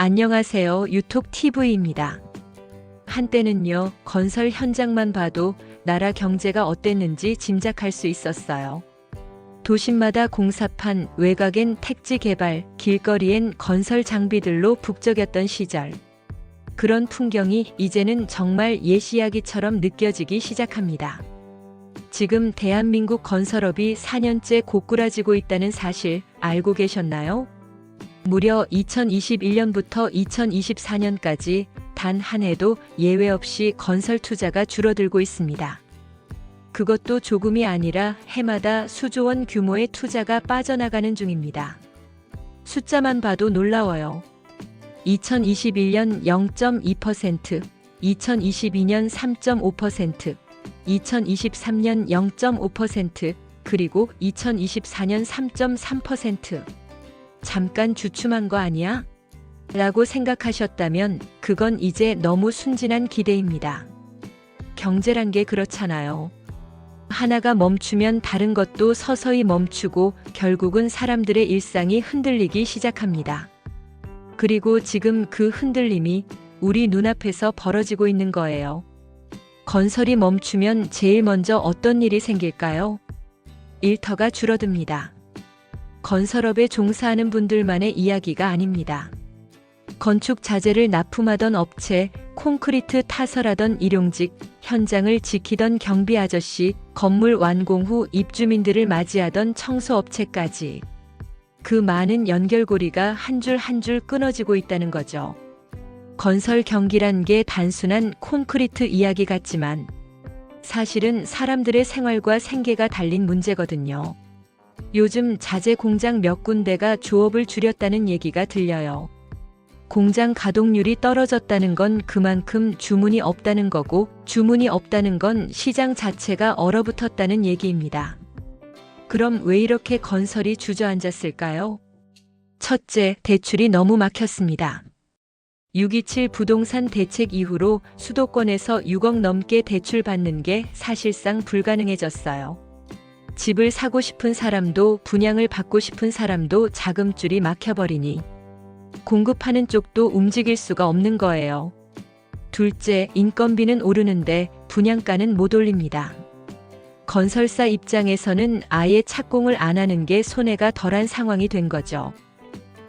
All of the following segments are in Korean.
안녕하세요. 유톡 TV입니다. 한때는요, 건설 현장만 봐도 나라 경제가 어땠는지 짐작할 수 있었어요. 도심마다 공사판, 외곽엔 택지 개발, 길거리엔 건설 장비들로 북적였던 시절. 그런 풍경이 이제는 정말 예시야기처럼 느껴지기 시작합니다. 지금 대한민국 건설업이 4년째 고꾸라지고 있다는 사실 알고 계셨나요? 무려 2021년부터 2024년까지 단 한 해도 예외 없이 건설 투자가 줄어들고 있습니다. 그것도 조금이 아니라 해마다 수조 원 규모의 투자가 빠져나가는 중입니다. 숫자만 봐도 놀라워요. 2021년 0.2%, 2022년 3.5%, 2023년 0.5%, 그리고 2024년 3.3%. 잠깐 주춤한 거 아니야? 라고 생각하셨다면 그건 이제 너무 순진한 기대입니다. 경제란 게 그렇잖아요. 하나가 멈추면 다른 것도 서서히 멈추고 결국은 사람들의 일상이 흔들리기 시작합니다. 그리고 지금 그 흔들림이 우리 눈앞에서 벌어지고 있는 거예요. 건설이 멈추면 제일 먼저 어떤 일이 생길까요? 일터가 줄어듭니다. 건설업에 종사하는 분들만의 이야기가 아닙니다. 건축 자재를 납품하던 업체, 콘크리트 타설하던 일용직, 현장을 지키던 경비 아저씨, 건물 완공 후 입주민들을 맞이하던 청소업체까지. 그 많은 연결고리가 한 줄 한줄 끊어지고 있다는 거죠. 건설 경기란 게 단순한 콘크리트 이야기 같지만 사실은 사람들의 생활과 생계가 달린 문제거든요. 요즘 자재 공장 몇 군데가 조업을 줄였다는 얘기가 들려요. 공장 가동률이 떨어졌다는 건 그만큼 주문이 없다는 거고 주문이 없다는 건 시장 자체가 얼어붙었다는 얘기입니다. 그럼 왜 이렇게 건설이 주저앉았을까요? 첫째, 대출이 너무 막혔습니다. 627 부동산 대책 이후로 수도권에서 6억 넘게 대출 받는 게 사실상 불가능해졌어요. 집을 사고 싶은 사람도 분양을 받고 싶은 사람도 자금줄이 막혀버리니 공급하는 쪽도 움직일 수가 없는 거예요. 둘째, 인건비는 오르는데 분양가는 못 올립니다. 건설사 입장에서는 아예 착공을 안 하는 게 손해가 덜한 상황이 된 거죠.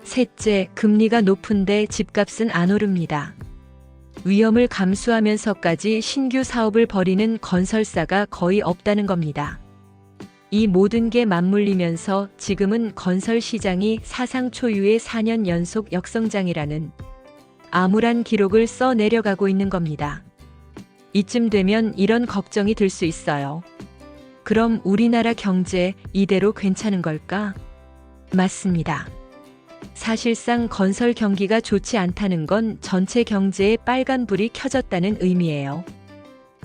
셋째, 금리가 높은데 집값은 안 오릅니다. 위험을 감수하면서까지 신규 사업을 벌이는 건설사가 거의 없다는 겁니다. 이 모든 게 맞물리면서 지금은 건설 시장이 사상 초유의 4년 연속 역성장이라는 암울한 기록을 써 내려가고 있는 겁니다. 이쯤 되면 이런 걱정이 들 수 있어요. 그럼 우리나라 경제 이대로 괜찮은 걸까? 맞습니다. 사실상 건설 경기가 좋지 않다는 건 전체 경제에 빨간불이 켜졌다는 의미예요.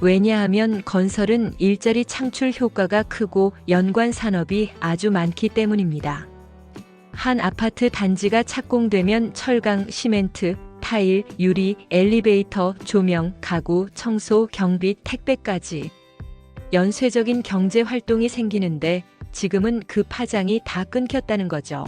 왜냐하면 건설은 일자리 창출 효과가 크고 연관 산업이 아주 많기 때문입니다. 한 아파트 단지가 착공되면 철강, 시멘트, 타일, 유리, 엘리베이터, 조명, 가구, 청소, 경비, 택배까지 연쇄적인 경제 활동이 생기는데 지금은 그 파장이 다 끊겼다는 거죠.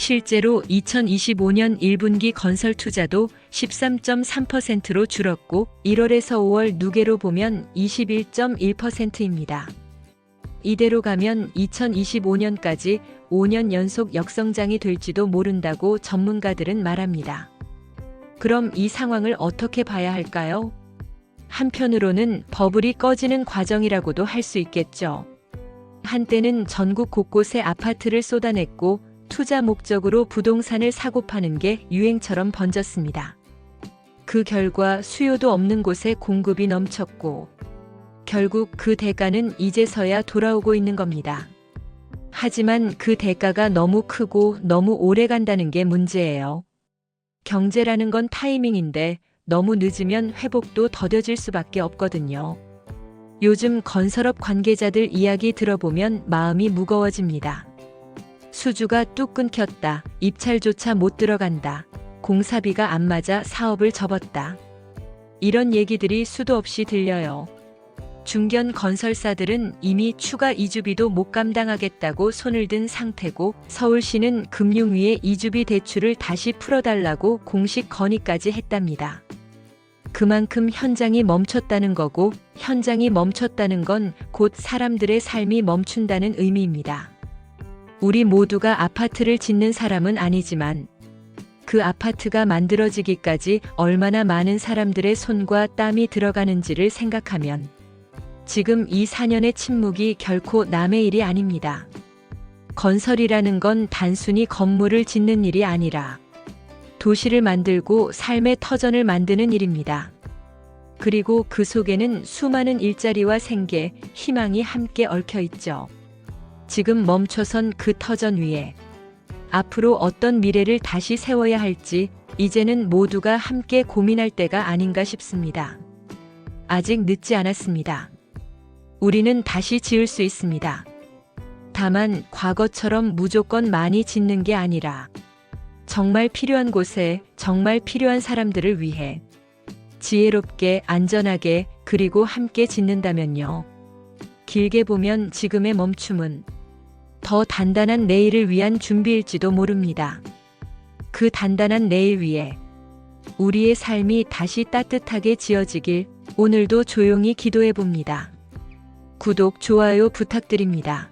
실제로 2025년 1분기 건설 투자도 13.3%로 줄었고 1월에서 5월 누계로 보면 21.1%입니다. 이대로 가면 2025년까지 5년 연속 역성장이 될지도 모른다고 전문가들은 말합니다. 그럼 이 상황을 어떻게 봐야 할까요? 한편으로는 버블이 꺼지는 과정이라고도 할 수 있겠죠. 한때는 전국 곳곳에 아파트를 쏟아냈고 투자 목적으로 부동산을 사고 파는 게 유행처럼 번졌습니다. 그 결과 수요도 없는 곳에 공급이 넘쳤고 결국 그 대가는 이제서야 돌아오고 있는 겁니다. 하지만 그 대가가 너무 크고 너무 오래 간다는 게 문제예요. 경제라는 건 타이밍인데 너무 늦으면 회복도 더뎌질 수밖에 없거든요. 요즘 건설업 관계자들 이야기 들어보면 마음이 무거워집니다. 수주가 뚝 끊겼다. 입찰조차 못 들어간다. 공사비가 안 맞아 사업을 접었다. 이런 얘기들이 수도 없이 들려요. 중견 건설사들은 이미 추가 이주비도 못 감당하겠다고 손을 든 상태고 서울시는 금융위에 이주비 대출을 다시 풀어달라고 공식 건의까지 했답니다. 그만큼 현장이 멈췄다는 거고 현장이 멈췄다는 건 곧 사람들의 삶이 멈춘다는 의미입니다. 우리 모두가 아파트를 짓는 사람은 아니지만 그 아파트가 만들어지기까지 얼마나 많은 사람들의 손과 땀이 들어가는지를 생각하면 지금 이 4년의 침묵이 결코 남의 일이 아닙니다. 건설이라는 건 단순히 건물을 짓는 일이 아니라 도시를 만들고 삶의 터전을 만드는 일입니다. 그리고 그 속에는 수많은 일자리와 생계, 희망이 함께 얽혀 있죠. 지금 멈춰선 그 터전 위에 앞으로 어떤 미래를 다시 세워야 할지 이제는 모두가 함께 고민할 때가 아닌가 싶습니다. 아직 늦지 않았습니다. 우리는 다시 지을 수 있습니다. 다만 과거처럼 무조건 많이 짓는 게 아니라 정말 필요한 곳에 정말 필요한 사람들을 위해 지혜롭게 안전하게 그리고 함께 짓는다면요. 길게 보면 지금의 멈춤은 더 단단한 내일을 위한 준비일지도 모릅니다. 그 단단한 내일 위에 우리의 삶이 다시 따뜻하게 지어지길 오늘도 조용히 기도해 봅니다. 구독, 좋아요 부탁드립니다.